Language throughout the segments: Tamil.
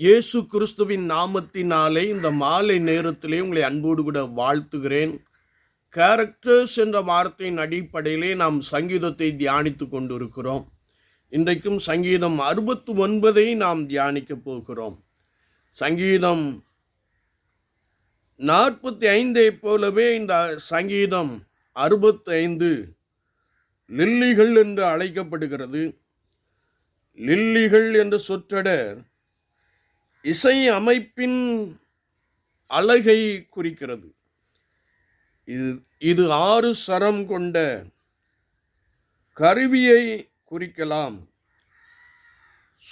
இயேசு கிறிஸ்துவின் நாமத்தினாலே இந்த மாலை நேரத்திலே உங்களை அன்போடு கூட வாழ்த்துகிறேன். கேரக்டர்ஸ் என்ற வார்த்தையின் அடிப்படையிலே நாம் சங்கீதத்தை தியானித்து கொண்டிருக்கிறோம். இன்றைக்கும் சங்கீதம் அறுபத்து ஒன்பதை நாம் தியானிக்கப் போகிறோம். சங்கீதம் நாற்பத்தி ஐந்தை போலவே இந்த சங்கீதம் அறுபத்தைந்து லில்லிகள் என்று அழைக்கப்படுகிறது. லில்லிகள் என்ற சொற்றடர் இசை அமைப்பின் அழகை குறிக்கிறது. இது இது ஆறு சரம் கொண்ட கருவியை குறிக்கலாம்.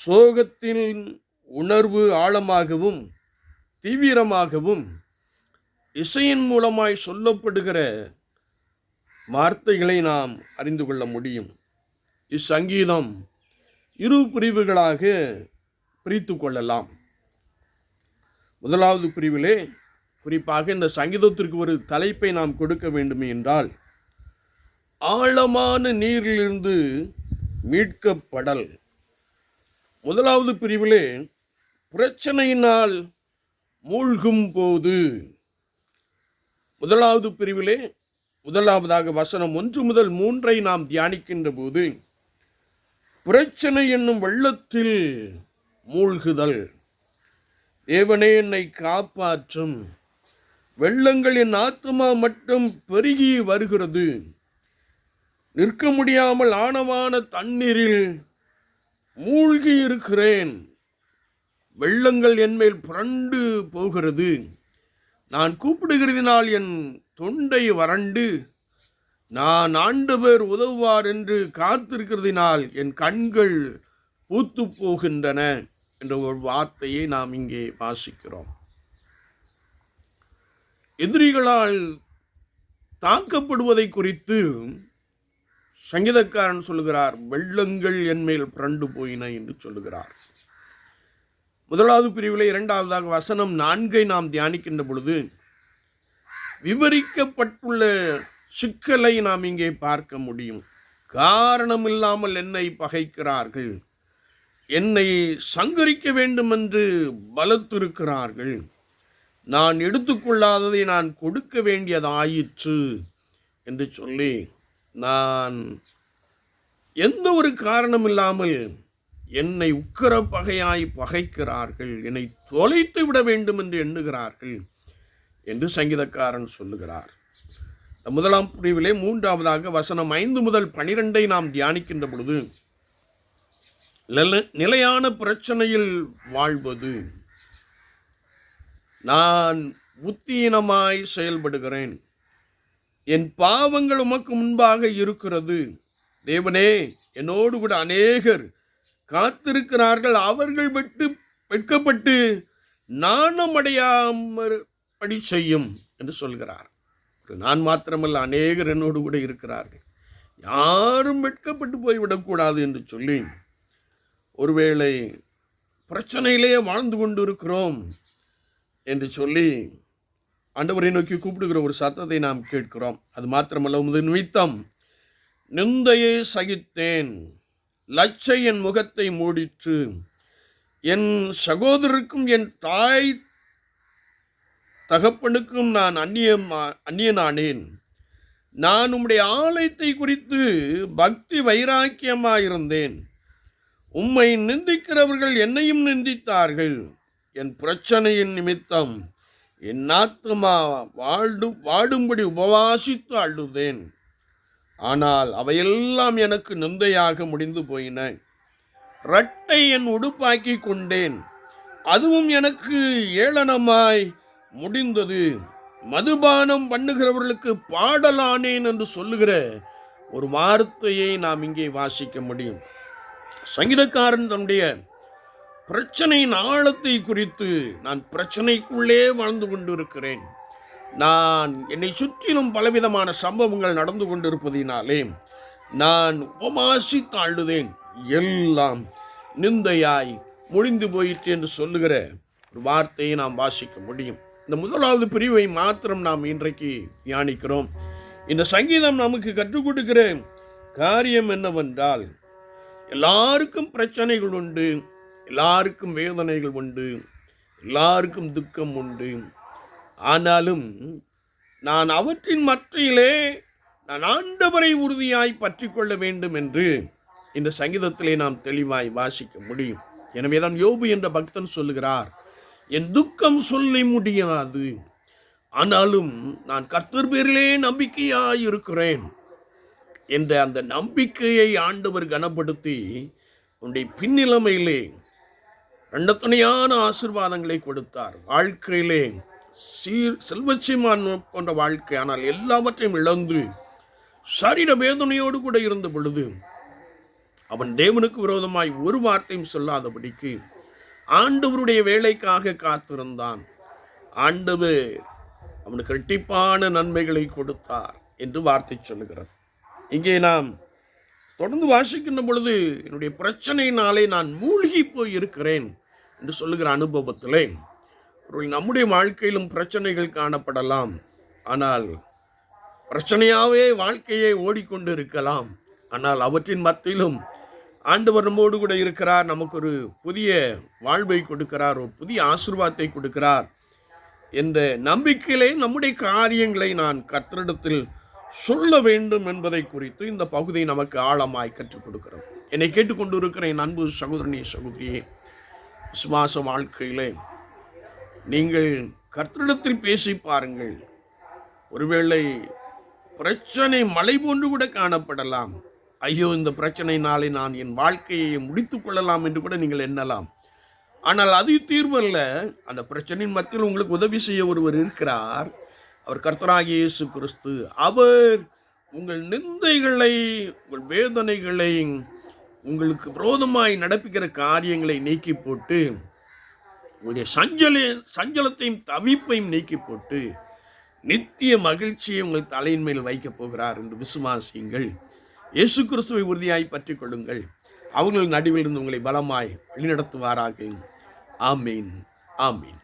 சோகத்தின் உணர்வு ஆழமாகவும் தீவிரமாகவும் இசையின் மூலமாய் சொல்லப்படுகிற வார்த்தைகளை நாம் அறிந்து கொள்ள முடியும். இச்சங்கீதம் இரு பிரிவுகளாக பிரித்து கொள்ளலாம். முதலாவது பிரிவிலே குறிப்பாக இந்த சங்கீதத்திற்கு ஒரு தலைப்பை நாம் கொடுக்க வேண்டும் என்றால் ஆழமான நீரிலிருந்து மீட்கப்படல். முதலாவது பிரிவிலே பிரச்சனையினால் மூழ்கும் போது. முதலாவது பிரிவிலே முதலாவதாக வசனம் ஒன்று முதல் மூன்றை நாம் தியானிக்கின்ற போது பிரச்சனை என்னும் வெள்ளத்தில் மூழ்குதல். தேவனே என்னை காப்பாற்றும். வெள்ளங்கள் என் ஆத்மா மட்டும் பெருகி வருகிறது. நிற்க முடியாமல் ஆணவான தண்ணீரில் மூழ்கி இருக்கிறேன். வெள்ளங்கள் என்மேல் புரண்டு போகிறது. நான் கூப்பிடுகிறதினால் என் தொண்டை வறண்டு. நான் ஆண்டு பேர் உதவுவார் என்று காத்திருக்கிறதினால் என் கண்கள் பூத்து போகின்றன. என்ற ஒரு வார்த்தையை நாம் இங்கே வாசிக்கிறோம். எதிரிகளால் தாக்கப்படுவதை குறித்து சங்கீதக்காரன் சொல்லுகிறார் வெள்ளங்கள் என்மேல் புரண்டு போயின என்று சொல்லுகிறார். முதலாவது பிரிவில் இரண்டாவதாக வசனம் நான்கை நாம் தியானிக்கின்ற பொழுது விவரிக்கப்பட்டுள்ள சிக்கலை நாம் இங்கே பார்க்க முடியும். காரணம் இல்லாமல் என்னை பகைக்கிறார்கள். என்னை சங்கரிக்க வேண்டும் என்று பலத்திருக்கிறார்கள். நான் எடுத்துக்கொள்ளாததை நான் கொடுக்க வேண்டியதாயிற்று என்று சொல்லி நான் எந்த ஒரு காரணம் இல்லாமல் என்னை உக்கர பகையாய் பகைக்கிறார்கள். என்னை தொலைத்து விட வேண்டும் என்று எண்ணுகிறார்கள் என்று சங்கீதக்காரன் சொல்லுகிறார். முதலாம் பிரிவிலே மூன்றாவதாக வசனம் ஐந்து முதல் பனிரெண்டை நாம் தியானிக்கின்ற பொழுது நிலையான பிரச்சனையில் வாழ்வது. நான் புத்தீனமாய் செயல்படுகிறேன். என் பாவங்கள் உமக்கு முன்பாக இருக்கிறது. தேவனே என்னோடு கூட அநேகர் காத்திருக்கிறார்கள். அவர்கள் விட்டு வெட்கப்பட்டு நாணம் அடையாமற்படி செய்யும் என்று சொல்கிறார். நான் மாத்திரமல்ல அநேகர் என்னோடு கூட இருக்கிறார்கள். யாரும் வெட்கப்பட்டு போய்விடக்கூடாது என்று சொல்லி ஒருவேளை பிரச்சனையிலேயே வாழ்ந்து கொண்டு இருக்கிறோம் என்று சொல்லி ஆண்டவரை நோக்கி கூப்பிடுகிற ஒரு சத்தத்தை நாம் கேட்கிறோம். அது மாத்திரமல்ல உமது நிமித்தம் நிந்தையை சகித்தேன். லச்சை என் முகத்தை மூடிற்று. என் சகோதரருக்கும் என் தாய் தகப்பனுக்கும் நான் அந்நியமா அந்நியனானேன். நான் உம்முடைய ஆலயத்தை குறித்து பக்தி வைராக்கியமாயிருந்தேன். உம்மை நிந்திக்கிறவர்கள் என்னையும் நிந்தித்தார்கள். என் பிரச்சனையின் நிமித்தம் என் ஆத்துமா வாடு வாடும்படி உபவாசித்து அழுதேன். ஆனால் அவையெல்லாம் எனக்கு நிந்தையாக முடிந்து போயின. இரட்டை என் உடுப்பாக்கி கொண்டேன். அதுவும் எனக்கு ஏளனமாய் முடிந்தது. மதுபானம் பண்ணுகிறவர்களுக்கு பாடலானேன் என்று சொல்லுகிற ஒரு வார்த்தையை நாம் இங்கே வாசிக்க முடியும். சங்கீதக்காரன் தன்னுடைய பிரச்சனையின் ஆழத்தை குறித்து நான் பிரச்சனைக்குள்ளே வாழ்ந்து கொண்டிருக்கிறேன். நான் என்னை சுற்றிலும் பலவிதமான சம்பவங்கள் நடந்து கொண்டிருப்பதினாலே நான் உபமாசி தாழ்டுதேன் எல்லாம் நிந்தையாய் முடிந்து போயிற்று என்று சொல்லுகிற ஒரு வார்த்தையை நாம் வாசிக்க முடியும். இந்த முதலாவது பிரிவை மாத்திரம் நாம் இன்றைக்கு தியானிக்கிறோம். இந்த சங்கீதம் நமக்கு கற்றுக் கொடுக்கிற காரியம் என்னவென்றால் எல்லாருக்கும் பிரச்சனைகள் உண்டு எல்லாருக்கும் வேதனைகள் உண்டு எல்லாருக்கும் துக்கம் உண்டு. ஆனாலும் நான் அவற்றின் மத்தியிலே நான் ஆண்டவரை உறுதியாய் பற்றி கொள்ள வேண்டும் என்று இந்த சங்கீதத்திலே நாம் தெளிவாய் வாசிக்க முடியும். எனவே தான் யோபு என்ற பக்தன் சொல்லுகிறார் என் துக்கம் சொல்ல முடியாது. ஆனாலும் நான் கர்த்தர் பேரிலே நம்பிக்கையாய் இருக்கிறேன் என்ற அந்த நம்பிக்கையை ஆண்டவர் கனப்படுத்தி உன்னுடைய பின்னிலைமையிலே ரெண்டத்துணையான ஆசிர்வாதங்களை கொடுத்தார். வாழ்க்கையிலே சீர் செல்வச்சிமான் போன்ற வாழ்க்கை ஆனால் எல்லாவற்றையும் இழந்து சரீர வேதனையோடு கூட இருந்த பொழுது அவன் தேவனுக்கு விரோதமாய் ஒரு வார்த்தையும் சொல்லாதபடிக்கு ஆண்டவருடைய வேலைக்காக காத்திருந்தான். ஆண்டவர் அவனுக்கு இரட்டிப்பான நன்மைகளை கொடுத்தார் என்று வார்த்தை சொல்லுகிறது. இங்கே நாம் தொடர்ந்து வாசிக்கின்ற பொழுது என்னுடைய பிரச்சனையினாலே நான் மூழ்கி போய் இருக்கிறேன் என்று சொல்லுகிற அனுபவத்திலே. ஒரு நம்முடைய வாழ்க்கையிலும் பிரச்சனைகள் காணப்படலாம். ஆனால் பிரச்சனையாகவே வாழ்க்கையை ஓடிக்கொண்டு இருக்கலாம். ஆனால் அவற்றின் மத்தியிலும் ஆண்டவர் நம்மோடு கூட இருக்கிறார். நமக்கு ஒரு புதிய வாழ்வை கொடுக்கிறார். ஒரு புதிய ஆசிர்வாதத்தை கொடுக்கிறார் என்ற நம்பிக்கையிலே நம்முடைய காரியங்களை நான் கத்திரிடத்தில் சொல்ல வேண்டும் என்பதை குறித்து இந்த பகுதி நமக்கு ஆழமாய் கற்றுக் கொடுக்கிறது. என்னை கேட்டுக்கொண்டு இருக்கிற என் அன்பு சகோதரனி சகோதரியே விசுவாச வாழ்க்கையிலே நீங்கள் கர்த்தரிடத்தில் பேசி பாருங்கள். ஒருவேளை பிரச்சனை மலை போன்று கூட காணப்படலாம். ஐயோ இந்த பிரச்சனையினாலே நான் என் வாழ்க்கையை முடித்துக் கொள்ளலாம் என்று கூட நீங்கள் எண்ணலாம். ஆனால் அது தீர்வல்ல அந்த பிரச்சனையின் மத்தியில் உங்களுக்கு உதவி செய்ய ஒருவர் இருக்கிறார். அவர் கர்த்தராகிய இயேசு கிறிஸ்து. அவர் உங்கள் நிந்தைகளை உங்கள் வேதனைகளை உங்களுக்கு விரோதமாய் நடப்பிக்கிற காரியங்களை நீக்கி போட்டு உங்களுடைய சஞ்சல சஞ்சலத்தையும் தவிப்பையும் நீக்கி போட்டு நித்திய மகிழ்ச்சியை உங்கள் தலையின் மேல் வைக்கப் போகிறார் என்று விசுவாசியுங்கள். இயேசு கிறிஸ்துவை உறுதியாய் பற்றி கொள்ளுங்கள். அவர்கள் நடுவில் இருந்து உங்களை பலமாய் வழிநடத்துவாராக. ஆமீன். ஆமீன்.